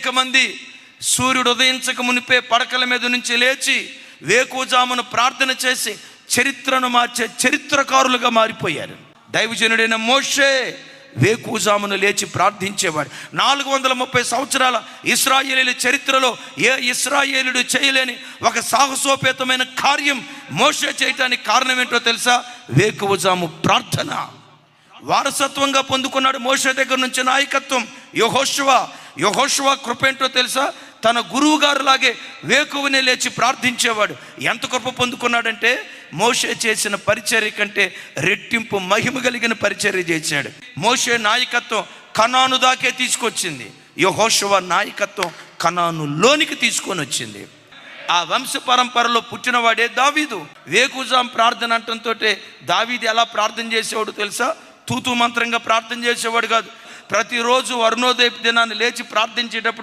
అనేక మంది సూర్యుడు ఉదయించక మునిపే పడకల మీద నుంచి లేచి వేకుజామును ప్రార్థన చేసి చరిత్రను మార్చే చరిత్రకారులుగా మారిపోయారు. దైవజనుడైన మోషే వేకుజామును లేచి ప్రార్థించేవాడు. నాలుగు వందల ముప్పై సంవత్సరాల ఇస్రాయేలీ చరిత్రలో ఏ ఇస్రాయేలుడు చేయలేని ఒక సాహసోపేతమైన కార్యం మోషే చేయటానికి కారణం ఏంటో తెలుసా? వేకువజాము ప్రార్థన. వారసత్వంగా పొందుకున్నాడు మోషే దగ్గర నుంచి నాయకత్వం. యహోశివ యహోశివ కృప ఏంటో తెలుసా? తన గురువు గారు లాగే వేకువనే లేచి ప్రార్థించేవాడు. ఎంత కృప పొందుకున్నాడంటే మోషే చేసిన పరిచర్య కంటే రెట్టింపు మహిమ కలిగిన పరిచర్య చేశాడు. మోషే నాయకత్వం కణాను దాకే తీసుకొచ్చింది. యహోశివ నాయకత్వం కణాను లోనికి తీసుకొని వచ్చింది. ఆ వంశ పరంపరలో పుట్టినవాడే దావీదు. వేకుజాం ప్రార్థన అంటంతో దావీదు ఎలా ప్రార్థన చేసేవాడు తెలుసా? తూతు మంత్రంగా ప్రార్థన చేసేవాడు కాదు. ప్రతిరోజు అరుణోదయ దినాన్ని లేచి ప్రార్థించేటప్పుడు